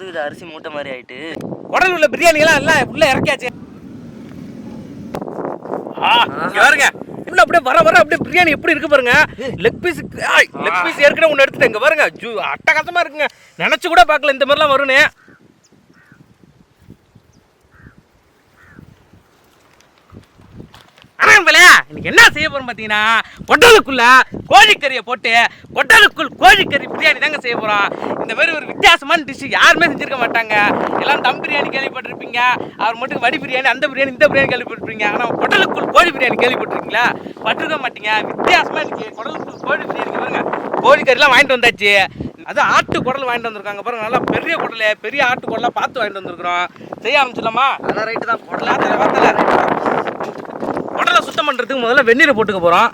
புது அரிசி மூட்டை மாதிரி ஆயிட்டு. உடல் உள்ள பிரியாணி எல்லாம் எல்லாம் உள்ள இறக்கியாச்சு. பாருங்க. இன்னும் அப்படியே வர வர அப்படியே பிரியாணி எப்படி இருக்கு பாருங்க. லெக் பீஸ் லெக் பீஸ் ஏற்கனவே ஒன்று எடுத்துட்டேன். இங்கே பாருங்க ஜூ அட்டகாசமா இருக்குங்க. நினைச்சு கூட பார்க்கல இந்த மாதிரிலாம் வரும்னு. இன்னைக்கு என்ன செய்ய போறோம் பார்த்தீங்கன்னா கொட்டலுக்குள்ள கோழிக்கறியை போட்டு கொட்டலுக்குள் கோழிக்கறி பிரியாணி தாங்க செய்ய போறோம். இந்த மாதிரி ஒரு வித்தியாசமான டிஷ் யாருமே செஞ்சிருக்க மாட்டாங்க. எல்லாம் தம் பிரியாணி கேள்விப்பட்டிருப்பீங்க. அவர் மட்டும் வடி பிரியாணி அந்த பிரியாணி இந்த பிரியாணி கேள்விப்பட்டிருப்பீங்க. ஆனால் கொட்டலுக்குள் கோழி பிரியாணி கேள்விப்பட்டிருக்கீங்களா? பட்டிருக்க மாட்டீங்க. வித்தியாசமா இருக்கு கொடலுக்குள் கோழி பிரியாணி பாருங்க. கோழிக்கறிலாம் வாங்கிட்டு வந்தாச்சு. அது ஆட்டு குடல் வாங்கிட்டு வந்திருக்காங்க பாருங்க. நல்லா பெரிய குடல் பெரிய ஆட்டு குடலாம் பார்த்து வாங்கிட்டு வந்திருக்கிறோம். செய்ய ஆரம்பிச்சிடலாமா? அதெல்லாம் ரைட்டு தான். குடலா தலை வாத்தல குடலை சுத்தம் பண்ணுறதுக்கு முதல்ல வெந்நீரை போட்டுக்க போகிறோம்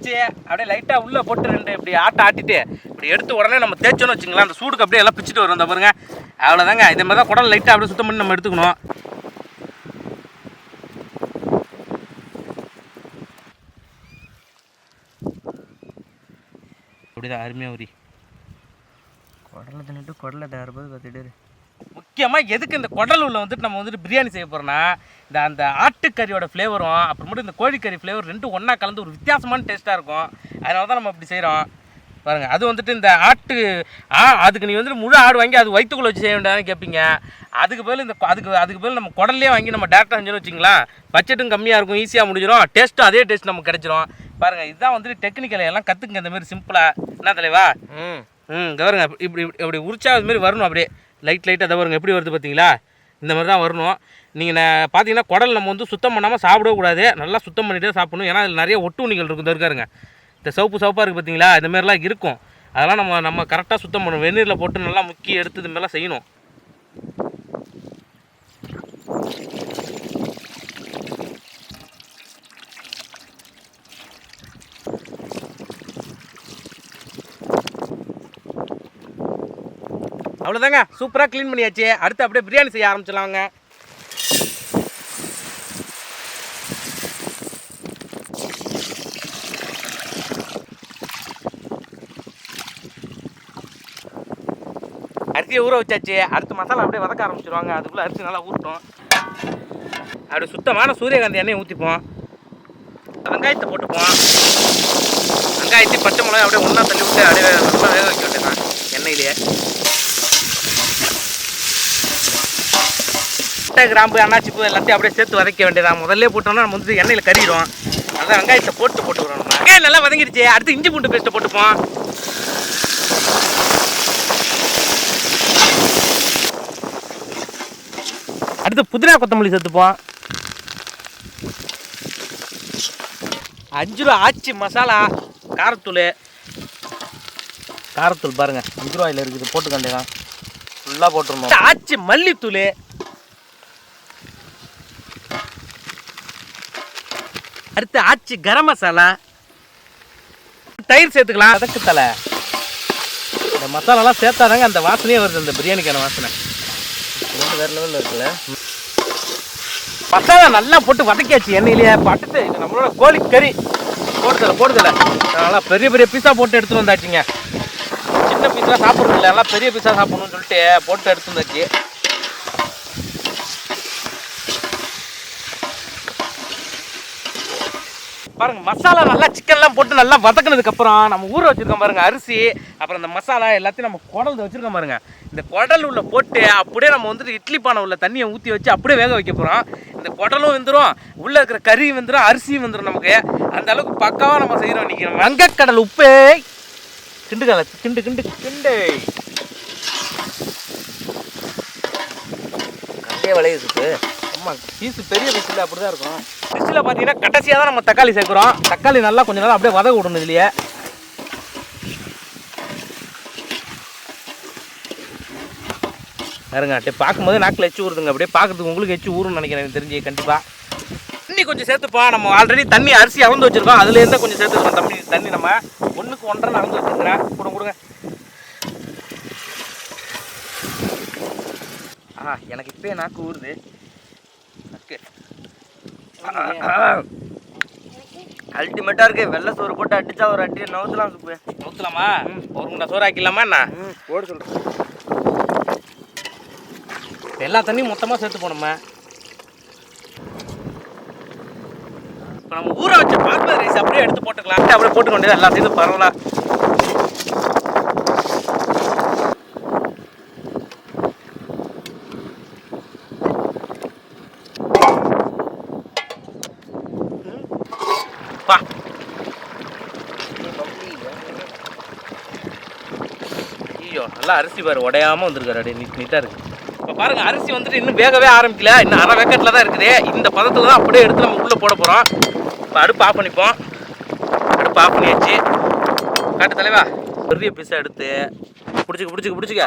விட்டுருச்சு அப்படியே லைட்டாக உள்ளே போட்டு ரெண்டு இப்படி ஆட்டை ஆட்டிட்டு இப்படி எடுத்து உடனே நம்ம தேய்ச்சோன்னு வச்சுங்களேன் அந்த சூடுக்கு அப்படியே எல்லாம் பிச்சுட்டு வரும் இந்த பாருங்க. அவ்வளோதாங்க இதே மாதிரி தான் குடல் லைட்டாக அப்படியே சுத்தம் பண்ணி நம்ம எடுத்துக்கணும். அப்படிதான் அருமையாக உரி. குடலை தின்னுட்டு குடலை தயாரிப்பது பார்த்துட்டு முக்கியமாக எதுக்கு இந்த குடல் உள்ள வந்துட்டு நம்ம வந்துட்டு பிரியாணி செய்ய போகிறோம்னா இந்த அந்த ஆட்டுக்கறியோட ஃப்ளேவரும் அப்புறமேட்டு இந்த கோழிக்கறி ஃப்ளேவர் ரெண்டும் ஒன்றா கலந்து ஒரு வித்தியாசமான டேஸ்ட்டாக இருக்கும். அதனால தான் நம்ம இப்படி செய்கிறோம் பாருங்க அது வந்துட்டு இந்த ஆட்டு ஆ அதுக்கு நீ வந்துட்டு முழு ஆடு வாங்கி அது வயிற்றுக்குள்ள வச்சு செய்ய வேண்டியதான்னு கேட்பீங்க அதுக்கு பதில் இந்த அதுக்கு அதுக்கு பதில் நம்ம குடல்லே வாங்கி நம்ம டேரெக்டாக செஞ்சோன்னு வச்சிங்களேன் பட்ஜெட்டும் கம்மியாக இருக்கும் ஈஸியாக முடிஞ்சிடும் டேஸ்ட்டும் அதே டேஸ்ட் நமக்கு கிடைச்சிரும். பாருங்க இதுதான் வந்துட்டு டெக்னிக்கல் எல்லாம் கற்றுக்குங்க இந்த மாதிரி சிம்பிளாக என்ன தலைவா? ம். ம் பாருங்க இப்படி இப்படி இப்படி உரிச்சா அது மாதிரி வரணும் அப்படியே. லைட் லைட்டாக அதை வருங்க எப்படி வருது பார்த்தீங்களா இந்த மாதிரி தான் வரணும். நீங்கள் பார்த்தீங்கன்னா குடல் நம்ம வந்து சுத்தம் பண்ணாமல் சாப்பிடவே கூடாது. நல்லா சுத்தம் பண்ணிட்டு சாப்பிடணும். ஏன்னா அதில் நிறைய ஒட்டுணிகள் இருக்கும். இந்த இருக்காருங்க. இந்த சவுப்பு சவுப்பாக இருக்குது பார்த்தீங்களா இந்த மாதிரிலாம் இருக்கும். அதெல்லாம் நம்ம நம்ம கரெக்டாக சுத்தம் பண்ணணும். வெந்நீரில் போட்டு நல்லா முக்கி எடுத்து இது மாதிரிலாம் செய்யணும். அவ்வளோதாங்க சூப்பராக க்ளீன் பண்ணியாச்சு. அடுத்து அப்படியே பிரியாணி செய்ய ஆரம்பிச்சிடலாங்க. அரிசியை ஊற வச்சாச்சு. அடுத்து மசாலா அப்படியே வதக்க ஆரம்பிச்சிருவாங்க. அதுக்குள்ளே அரிசி நல்லா ஊட்டும் அப்படி சுத்தமான சூரியகாந்தி எண்ணெயை ஊற்றிப்போம் வெங்காயத்தை போட்டுப்போம். வெங்காயத்தையும் பச்சை மிளகாய் அப்படியே ஒன்றா தள்ளி விட்டு அப்படியே நல்லா வேக வைக்க வேண்டியதான் எண்ணெயிலேயே. பட்டை கிராம்பு அன்னாச்சி பூ எல்லாத்தையும் அப்படியே சேர்த்து வதக்க வேண்டியதான் முதல்ல போட்டோம்னா நம்ம வந்து எண்ணெயில் கறிடும் அதான் வெங்காயத்தை போட்டு போட்டுக்கிறோம் நம்ம. வெங்காயம் நல்லா வதங்கிடுச்சு. அடுத்து இஞ்சி பூண்டு பேஸ்ட்டை போட்டுப்போம். அடுத்து புதினா கொத்தமல்லி சேர்த்துப்போம். அஞ்சு ரூபா ஆச்சி மசாலா காரத்தூள். காரத்தூள் பாருங்க அஞ்சு ரூபாயில் இருக்குது. போட்டு ஃபுல்லாக போட்டுருந்தோம் ஆச்சி மல்லித்தூள். அடுத்து ஆச்சி கரம் மசாலா. தயிர் சேர்த்துக்கலாம். அதற்கு தலை. இந்த மசாலாலாம் சேர்த்தாதாங்க அந்த வாசனையே வருது அந்த பிரியாணிக்கான வாசனை. ரொம்ப வேறு லெவலில் இருக்குல்ல? மசாலா நல்லா போட்டு வதக்கியாச்சு எண்ணெயிலேயே. பட்டுட்டு இது நம்மளோட கோழிக்கறி போடுதல போடுதல. நல்லா பெரிய பெரிய பீஸா போட்டு எடுத்துட்டு வந்தாச்சுங்க. சின்ன பீஸாக சாப்பிட்றது இல்லை எல்லாம் பெரிய பீஸாக சாப்பிடணும்னு சொல்லிட்டு போட்டு எடுத்து வந்தாச்சு. பாருங்க மசாலா நல்லா சிக்கன்லாம் போட்டு நல்லா வதக்குனதுக்கு அப்புறம் நம்ம ஊற வச்சிருக்கோம் பாருங்க அரிசி அப்புறம் இந்த மசாலா எல்லாத்தையும் நம்ம குடல் வச்சிருக்கோம் பாருங்க. இந்த குடல் உள்ள போட்டு அப்படியே நம்ம வந்துட்டு இட்லி பானை உள்ள தண்ணியை ஊற்றி வச்சு அப்படியே வேக வைக்க போகிறோம் இந்த குடலும் வந்துடும் உள்ளே இருக்கிற கறி வந்துடும் அரிசியும் வந்துடும் நமக்கு. அந்த அளவுக்கு பக்காவாக நம்ம செய்கிறோம் இன்னைக்கு நம்ம. வங்கக்கடல் உப்பு. கிண்டு கல கிண்டு கிண்டு கிண்டு. கண்டே விளையுது ஆமாம் பீஸு பெரிய பீஸில் அப்படி தான் இருக்கும். டிஷ்ஷில் பார்த்தீங்கன்னா கடைசியாக தான் நம்ம தக்காளி சேர்க்குறோம். தக்காளி நல்லா கொஞ்சம் நேரம் அப்படியே வதக்க விடணும் இதுலையே. பாருங்க அப்படியே பார்க்கும்போது நாக்கில் எச்சு ஊறுதுங்க. அப்படியே பார்க்குறதுக்கு உங்களுக்கு எச்சு ஊறுன்னு நினைக்கிறேன் எனக்கு தெரிஞ்சு கண்டிப்பாக தண்ணி கொஞ்சம் சேர்த்துப்பா. நம்ம ஆல்ரெடி தண்ணி அரிசி அளந்து வச்சுருக்கோம். அதுலேருந்து கொஞ்சம் சேர்த்துருக்கோம் தண்ணி தண்ணி நம்ம ஒன்றுக்கு ஒன்றரை அளந்து வச்சுருக்கிறேன் கொடுங்க கொடுங்க. ஆ எனக்கு இப்போயே நாக்கு ஊறுது. நக்கு. அல்டிமேட்டா இருக்கு. வெள்ளை சோறு போட்டு அடிச்சா ஒரு அடி நவுத்தலாம் சுப்பு. ஊற்றலாமா ஒரு முண்டை சோறு ஆக்கிடலாமா என்ன? போட சொல்றேன் இப்ப எல்லா தண்ணியும் மொத்தமாக சேர்த்து போனோம்மா இப்போ நம்ம ஊற வச்ச பாஸ்மதி ரைஸ் அப்படியே எடுத்து போட்டுக்கலாம் அப்படியே போட்டுக்க வேண்டியது எல்லா சேர்த்து பரவலாம் பா ஐயோ நல்லா அரிசி பாரு உடையாம வந்திருக்காரு. அப்படியே நீட் நீட்டாக இருக்கு. இப்போ பாருங்க அரிசி வந்துட்டு இன்னும் வேகவே ஆரம்பிக்கல. இன்னும் அரை வேக்கட்டில் தான் இருக்குது. இந்த பதத்தில் தான் அப்படியே எடுத்து நம்ம உள்ளே போட போகிறோம் இப்போ அடுப்பு ஆஃப் பண்ணிப்போம். அடுப்பு ஆஃப் பண்ணியாச்சு. காட்டு தலைவா பெரிய பீஸாக எடுத்து பிடிச்சிக்க பிடிச்சிக்க பிடிச்சிக்க.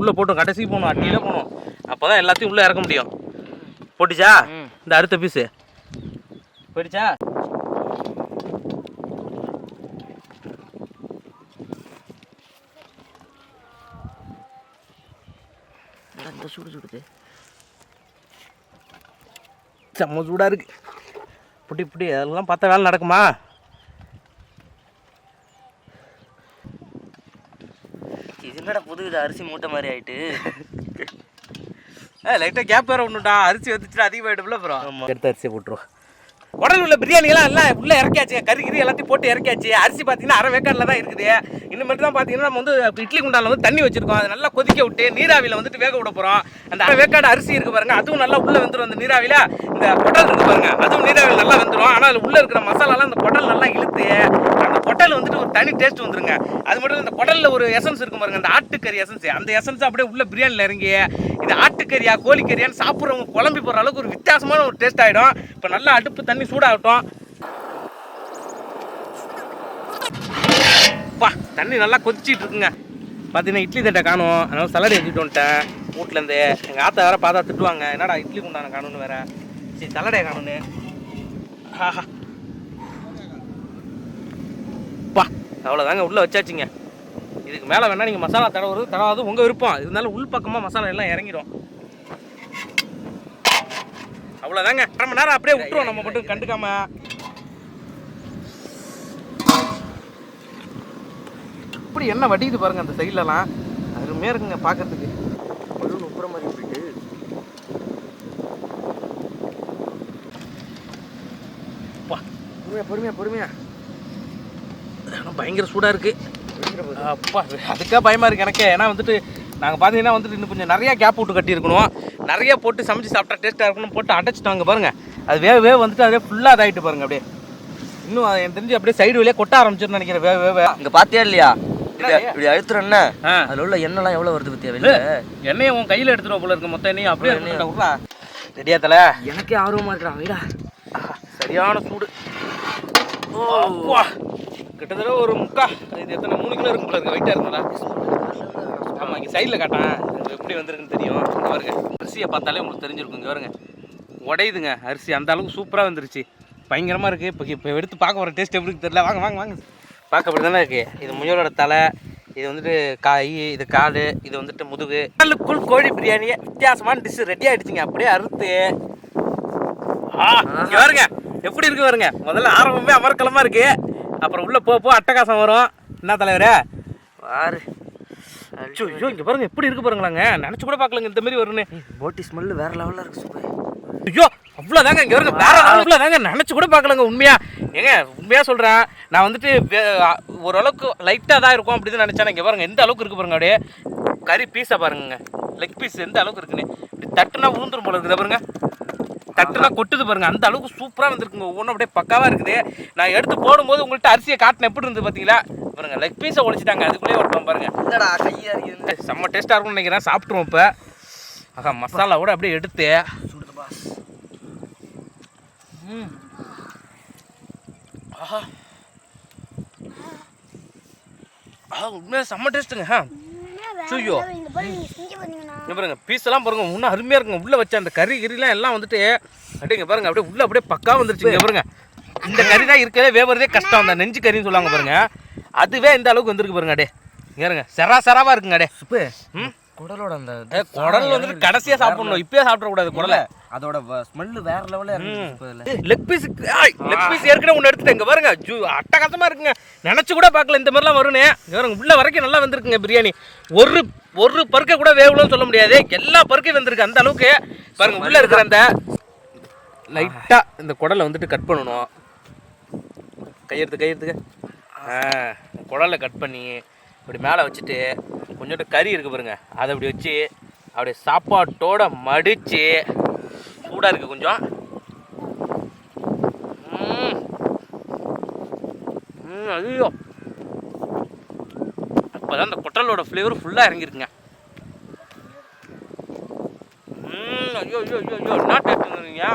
உள்ளே போட்டோம். கடைசி போகணும் அட்டியில போகணும் அப்போ தான் எல்லாத்தையும் உள்ளே இறக்க முடியும். போட்டுச்சா. இந்த அடுத்த பீஸு போயிடுச்சா இந்த சுடு சுடுது செம்ம சூடாக இருக்கு. புட்டி புட்டி அதெல்லாம் பார்த்தா வேலை நடக்குமா? இது என்னடா புது வித அரிசி மூட்டை மாதிரி ஆயிட்டு? ஏ லைட்டாக கேப் வேறு ஒன்றுடா அரிசி வந்துச்சுன்னா அதிகமாகிடும்ல அப்புறம். எடுத்து அரிசியை போட்டுருவோம் உடல் உள்ள பிரியாணிலாம் எல்லாம் உள்ளே இறக்கியாச்சு கறி கிரி எல்லாத்தையும் போட்டு இறக்கியாச்சு. அரிசி பார்த்தீங்கன்னா அரை வேக்காடில் தான் இருக்குது. இனிமேட்டு தான் பார்த்தீங்கன்னா நம்ம வந்து இட்லி குண்டால வந்து தண்ணி வச்சிருக்கோம். அதை நல்லா கொதிக்க விட்டு நீராவியில் வந்துட்டு வேக விட போகிறோம் அந்த அரை வேக்காடு அரிசி இருக்கு பாருங்க அதுவும் நல்லா உள்ளே வந்துடும் அந்த நீராவியில். இந்த குடல் இருக்கு பாருங்க அதுவும் நீராவியில் நல்லா வந்துடும் ஆனால் அதில் உள்ளே இருக்கிற மசாலாலாம் அந்த குடல் நல்லா இழுத்து குடல் வந்துட்டு ஒரு தனி டேஸ்ட் வந்துருங்க. அது மட்டும் இந்த குடல்ல ஒரு எசன்ஸ் இருக்கும் பாருங்க அந்த ஆட்டுக்கறி எசன்ஸ் அந்த எசன்ஸ் அப்படியே உள்ள பிரியாணியில் இறங்கி இது ஆட்டுக்கறியா கோழிக்கறியான்னு சாப்பிட்றவங்க குழம்பி போகிற அளவுக்கு ஒரு வித்தியாசமான ஒரு டேஸ்ட் ஆகிடும் இப்போ நல்லா அடுப்பு தண்ணி சூடாகட்டும். பா தண்ணி நல்லா கொதிச்சிட்டு இருக்குங்க. பார்த்தீங்கன்னா இட்லி தட்டை காணும். அதனால சலடி எடுத்துட்டு வந்துட்டேன். வீட்லேருந்து எங்கள் ஆத்தா வேற பார்த்தா திட்டுவாங்க. என்னடா இட்லி குண்டான காணும்னு வேற? சரி சலடையை காணுன்னு ஆஹா பா அவ்வளோதாங்க உள்ளே வச்சாச்சுங்க. இதுக்கு மேலே வேணால் நீங்கள் மசாலா தடவுறது தடவாது உங்கள் விருப்பம். இருந்தாலும் உள் பக்கமாக மசாலா எல்லாம் இறங்கிடும் அவ்வளோதாங்க அரை மணி நேரம் அப்படியே விட்டுருவோம். நம்ம மட்டும் கண்டுக்காம. இப்படி என்ன வடிக்குது பாருங்க அந்த சைட்லலாம் அருமையாக இருக்குங்க பார்க்கறதுக்கு ஒரு முப்புற மாதிரி போயிட்டு. பா பொறுமையா பொறுமையா பொறுமையா. பயங்கர சூடாக இருக்குது. அப்பா அதுக்காக பயமாக இருக்குது எனக்கே. ஏன்னா வந்துட்டு நாங்கள் பார்த்தீங்கன்னா வந்துட்டு இன்னும் கொஞ்சம் நிறையா கேப் விட்டு கட்டியிருக்கணும். நிறைய போட்டு சமைச்சு சாப்பிட்டா டேஸ்ட்டாக இருக்கணும் போட்டு அடைச்சிட்டாங்க பாருங்க. அது வேக வேக வந்துட்டு அப்படியே ஃபுல்லாக இதாகிட்டு பாருங்க அப்படியே. இன்னும் அது எனக்கு தெரிஞ்சு அப்படியே சைடு வழியாக கொட்ட ஆரம்பிச்சிருன்னு நினைக்கிறேன். வேக வேக இங்க பாத்தியா இல்லையா? இப்படி அழுத்துறேன்னா ஆ. அதுல உள்ள எண்ணெய்லாம் எவ்வளவு வருது பத்தியா வெளில? எண்ணெயை உன் கையில் எடுத்துருவோம் போல இருக்கு. மொத்த எண்ணெயும் அப்படியே உள்ள ரெடியா தலை? எனக்கே ஆர்வமா இருக்கா வைடா. சரியான சூடு. அப்பா. கிட்டத்தட்ட ஒரு முக்கா இது எத்தனை மூணு கிலோ இருக்கும் போல இருக்கு வெயிட்டாக இருக்குங்களா ஆமாம் இங்கே சைடில் காட்டான் எப்படி வந்திருக்குன்னு தெரியும். இங்கே பாருங்க அரிசியை பார்த்தாலே உங்களுக்கு தெரிஞ்சிருக்கும். இங்கே பாருங்க உடையுதுங்க அரிசி. அந்த அளவுக்கு சூப்பராக வந்துருச்சு. பயங்கரமாக இருக்குது இப்போ இப்போ எடுத்து பார்க்க வர டேஸ்ட் எப்படி தெரியல. வாங்க வாங்க வாங்க. பார்க்க அப்படி தானே இருக்குது இது முயலோட தலை இது வந்துட்டு காய் இது காடு இது வந்துட்டு முதுகு. கடலுக்குள் கோழி பிரியாணியை வித்தியாசமான டிஷ் ரெடி ஆகிடுச்சிங்க அப்படியே அறுத்து. ஆ இங்க எப்படி இருக்கு பாருங்க. முதல்ல ஆரம்பமே அமர்க்கலமாக இருக்குது அப்புறம் உள்ள போ போ அட்டகாசம் வரும். என்ன தலைவரே? பாரு. ஐயோ ஐயோ இங்க பாருங்க எப்படி இருக்கு பாருங்களாங்க. நினைச்சு கூட பார்க்கலங்க இந்த மாதிரி வரும்னு. போட்டி ஸ்மெல் வேற லெவல்ல இருக்கு சூப்பர் ஐயோ அவ்வளோதாங்க இங்க பாருங்க வேற லெவலில் தாங்க நினைச்சு கூட பார்க்கலங்க உண்மையா. ஏங்க உண்மையா சொல்றேன் நான் வந்துட்டு ஓரளவுக்கு லைட்டாக தான் இருக்கும் அப்படின்னு நினைச்சேன். இங்க பாருங்க எந்த அளவுக்கு இருக்கு பாருங்க அப்படியே. கறி பீஸை பாருங்க லெக் பீஸ் எந்த அளவுக்கு இருக்குன்னு. இப்படி தட்டுனா ஊந்துரும் போல இருக்குது பாருங்க. தட்டுனா கொட்டுது பாருங்க. அந்த அளவுக்கு சூப்பராக வந்திருக்குங்க ஒவ்வொன்றும் அப்படியே பக்காவாக இருக்குது. நான் எடுத்து போடும்போது உங்கள்கிட்ட அரிசியை காட்டின எப்படி இருந்தது பார்த்தீங்களா பாருங்க லெக் பீஸை உடைச்சிட்டாங்க அதுக்குள்ளேயே ஒருத்தன் பாருங்க. என்னடா கையா இருக்குது செம்ம டேஸ்ட்டாக இருக்கும்னு நினைக்கிறேன். சாப்பிட்ருவோம் இப்போ. ஆஹா மசாலாவோட அப்படியே எடுத்து. ம். ஆஹா. ஆஹா உண்மையாக செம்ம டேஸ்ட்டுங்க ஆ ஐயோ. இங்க பாருங்க பீஸ் எல்லாம் பாருங்க இன்னும் அருமையா இருக்குங்க. உள்ள வச்ச அந்த கறி கிரிலாம் எல்லாம் வந்துட்டு அப்படியே இங்க பாருங்க அப்படியே உள்ள அப்படியே பக்கா வந்துருச்சு. இங்க பாருங்க இந்த கறி தான் இருக்கவே வேவறதே கஷ்டம். அந்த நெஞ்சு கறின்னு சொல்லுவாங்க பாருங்க. அதுவே இந்த அளவுக்கு வந்திருக்கு பாருங்க அடே. இங்க பாருங்க சரா சராவா இருக்குங்க அடே. சுப்பு ம்? குடலோட அந்த குடல் வந்துட்டு கடைசியா சாப்பிடணும். இப்பயே சாப்பிட கூடாது குடலை. அதோட ஸ்மெல்லு வேற லெவல்ல லெக் பீஸ் லெக் பீஸ் ஏற்கனவே ஒன்று எடுத்துட்டு இங்க பாருங்க ஜூ அட்டகாசமா இருக்குங்க. நினைச்சு கூட பார்க்கல இந்த மாதிரிலாம் வரும்னு. இங்க பாருங்க உள்ள வரைக்கும் நல்லா வந்திருக்குங்க பிரியாணி. ஒரு ஒரு பருக்கை கூட வேகலன்னு சொல்ல முடியாது. எல்லா பருக்கையும் வந்திருக்கு அந்த அளவுக்கு. பாருங்க உள்ள இருக்கிற அந்த லைட்டா இந்த குடலை வந்துட்டு கட் பண்ணணும். கையெடுத்து கையெடுத்துக்க குடலை கட் பண்ணி இப்படி மேலே வச்சுட்டு கொஞ்சோண்டு கறி இருக்கு பாருங்க. அதை அப்படி வச்சு அப்படியே சாப்பாட்டோட மடிச்சு சூடாக இருக்கு கொஞ்சம். ம். அப்போதான் அந்த குட்டலோட ஃப்ளேவர் ஃபுல்லாக இறங்கிருக்குங்க. ம், ஐயோ ஐயோ ஐயோ ஐயோ என்ன டேஸ்ட்டுங்க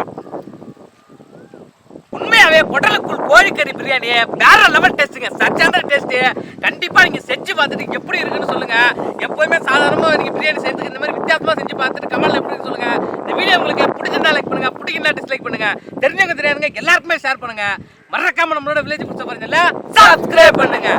உண்மையாவே குடலுக்குள் கோழிக்கறி பிரியாணி வேற லெவல் டேஸ்ட்டுங்க சச்சான டேஸ்ட்டு கண்டிப்பா நீங்க செஞ்சு பார்த்துட்டு எப்படி இருக்குன்னு சொல்லுங்க. எப்பவுமே சாதாரணமா நீங்க பிரியாணி செய்யறதுக்கு இந்த மாதிரி வித்தியாசமா செஞ்சு பார்த்துட்டு கமெண்ட்ல எப்படின்னு சொல்லுங்கள் சொல்லுங்க. இந்த வீடியோ உங்களுக்கு பிடிச்சிருந்தா லைக் பண்ணுங்க பிடிக்கல டிஸ்லைக் பண்ணுங்க. தெரிஞ்சவங்க தெரியாதுங்க எல்லாருக்குமே ஷேர் பண்ணுங்க. மறக்காம நம்மளோட வில்லேஜ் பிடிச்ச பாருங்கல்ல சப்ஸ்கிரைப் பண்ணுங்க.